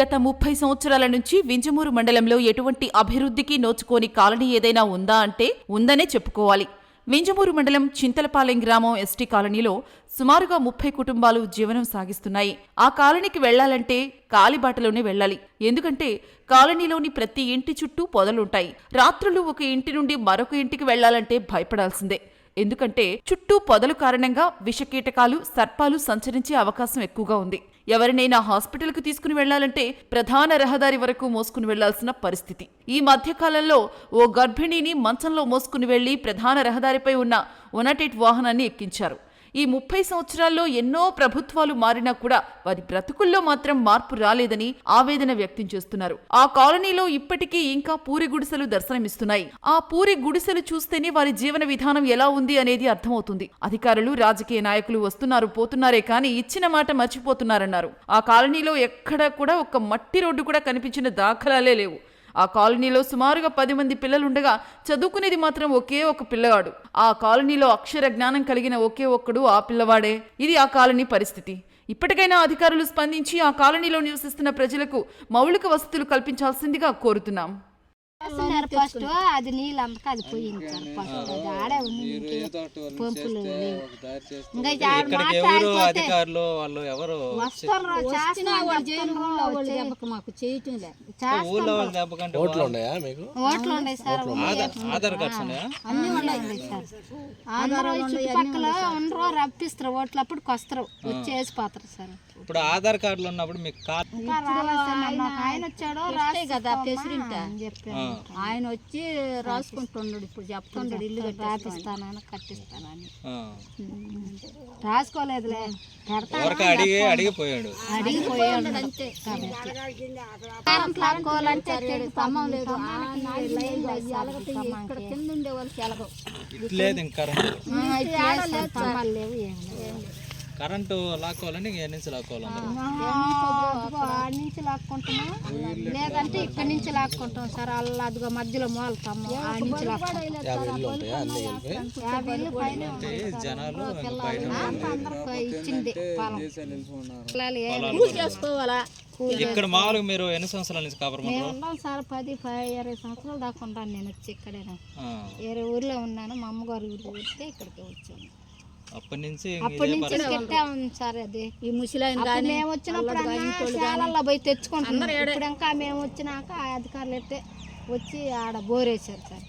గత ముప్పై సంవత్సరాల నుంచి వింజమూరు మండలంలో ఎటువంటి అభివృద్ధికి నోచుకోని కాలనీ ఏదైనా ఉందా అంటే ఉందనే చెప్పుకోవాలి. వింజమూరు మండలం చింతలపాలెం గ్రామం ఎస్టీ కాలనీలో సుమారుగా ముప్పై కుటుంబాలు జీవనం సాగిస్తున్నాయి. ఆ కాలనీకి వెళ్ళాలంటే కాలిబాటలోనే వెళ్ళాలి. ఎందుకంటే కాలనీలోని ప్రతి ఇంటి చుట్టూ పొదలుంటాయి. రాత్రులు ఒక ఇంటి నుండి మరొక ఇంటికి వెళ్ళాలంటే భయపడాల్సిందే. ఎందుకంటే చుట్టూ పొదలు కారణంగా విషకీటకాలు సర్పాలు సంచరించే అవకాశం ఎక్కువగా ఉంది. ఎవరినైనా హాస్పిటల్కు తీసుకుని వెళ్ళాలంటే ప్రధాన రహదారి వరకు మోసుకుని వెళ్ళాల్సిన పరిస్థితి. ఈ మధ్యకాలంలో ఓ గర్భిణిని మంచంలో మోసుకుని వెళ్ళి ప్రధాన రహదారిపై ఉన్న ఒనటెట్ వాహనాన్ని ఎక్కించారు. ఈ ముప్పై సంవత్సరాల్లో ఎన్నో ప్రభుత్వాలు మారినా కూడా వారి బ్రతుకుల్లో మాత్రం మార్పు రాలేదని ఆవేదన వ్యక్తం చేస్తున్నారు. ఆ కాలనీలో ఇప్పటికీ ఇంకా పూరి గుడిసెలు దర్శనమిస్తున్నాయి. ఆ పూరి గుడిసెలు చూస్తేనే వారి జీవన విధానం ఎలా ఉంది అనేది అర్థమవుతుంది. అధికారులు రాజకీయ నాయకులు వస్తున్నారు పోతున్నారే కానీ ఇచ్చిన మాట మర్చిపోతున్నారన్నారు. ఆ కాలనీలో ఎక్కడా కూడా ఒక మట్టి రోడ్డు కూడా కనిపించిన దాఖలాలే లేవు. ఆ కాలనీలో సుమారుగా పది మంది పిల్లలుండగా చదువుకునేది మాత్రం ఒకే ఒక పిల్లవాడు ఆ కాలనీలో అక్షర జ్ఞానం కలిగిన ఒకే ఒక్కడు ఆ పిల్లవాడే. ఇది ఆ కాలనీ పరిస్థితి. ఇప్పటికైనా అధికారులు స్పందించి ఆ కాలనీలో నివసిస్తున్న ప్రజలకు మౌలిక వసతులు కల్పించాల్సిందిగా కోరుతున్నాం. వేస్తున్నారు ఫస్ట్ అది నీళ్ళు అంతకా అది పోయింది సార్ ఫస్ట్ అది ఆడే ఉంది పంపులు ఇంకా అధికారులు వాళ్ళు ఎవరు చేస్తున్నారు మాకు చేయటం లేదు ఊళ్ళో వాళ్ళ దెబ్బ కంటే ఓట్లు ఉన్నాయా మీకు? ఓట్లు ఉన్నాయి సార్ ఆధార్ కార్డ్స్ ఉన్నాయా? అన్ని ఉన్నాయి. సార్. అందరూ ఈ చుట్టుపక్కల ఉండరు. రప్పిస్తారు ఓట్లు అప్పటికి వస్తారు వచ్చి వేసిపోతారు సార్. ఇప్పుడు ఆధార్ కార్డులు ఉన్నప్పుడు మీకు ఆయన వచ్చాడు రాస్తే కదా చెప్పాను ఆయన వచ్చి రాసుకుంటున్నాడు ఇప్పుడు చెప్తున్నాడు ఇల్లు రాపిస్తానని కట్టిస్తానని. రాసుకోలేదులే. పెడతా ఎవరికి అడిగి అడిగిపోయాడు. అడిగిపోయాడు. అంతే. లాక్కోవాలంటే స్తంభం లేదు. లేదు. ఇక్కడ కింద. ఉండే వాళ్ళకి ఎలగవు ఇట్లేదు ఇంక. లేవు ఏం లేవు. కరెంటు లాక్కోవాలని ఎన్ని నుంచి ఆడి నుంచి లాక్కుంటున్నాం. లేదంటే ఇక్కడి నుంచి లాక్కుంటాం సార్ అలా అదిగో మధ్యలో మూలతాము ఆడి నుంచి ఇచ్చింది ఏ- చేసుకోవాలా? ఇక్కడ మామూలుగా మీరు ఎన్ని సంవత్సరాల నుంచి కాపురం సార్ పది పది ఇరవై సంవత్సరాలు దాకా ఉంటాను నేను వచ్చి ఇక్కడే. వేరే ఊర్లో ఉన్నాను మా అమ్మగారు ఊరికి వస్తే ఇక్కడికి వచ్చాను అప్పటి నుంచి అప్పటి నుంచి ఉంది సార్ అది. ఈ ముసలాయన కానీ మేము వచ్చినప్పుడు శాలల్లో పోయి తెచ్చుకుంటున్నాం. ఇప్పుడు ఇంకా మేము వచ్చినాక ఆ అధికారులు ఎట్టే వచ్చి ఆడ బోరేసారు సార్.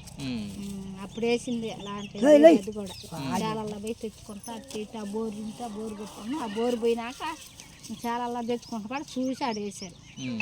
అప్పుడు వేసింది అలాంటి అది కూడా. శాలల్లో పోయి తెచ్చుకుంటా అటు ఇటు ఆ బోరు ఉంటే ఆ బోరు కొట్టుకున్నాం ఆ బోరు పోయినాక శాలల్లో తెచ్చుకుంటా కూడా చూసి ఆడ వేసారు ఉమ్.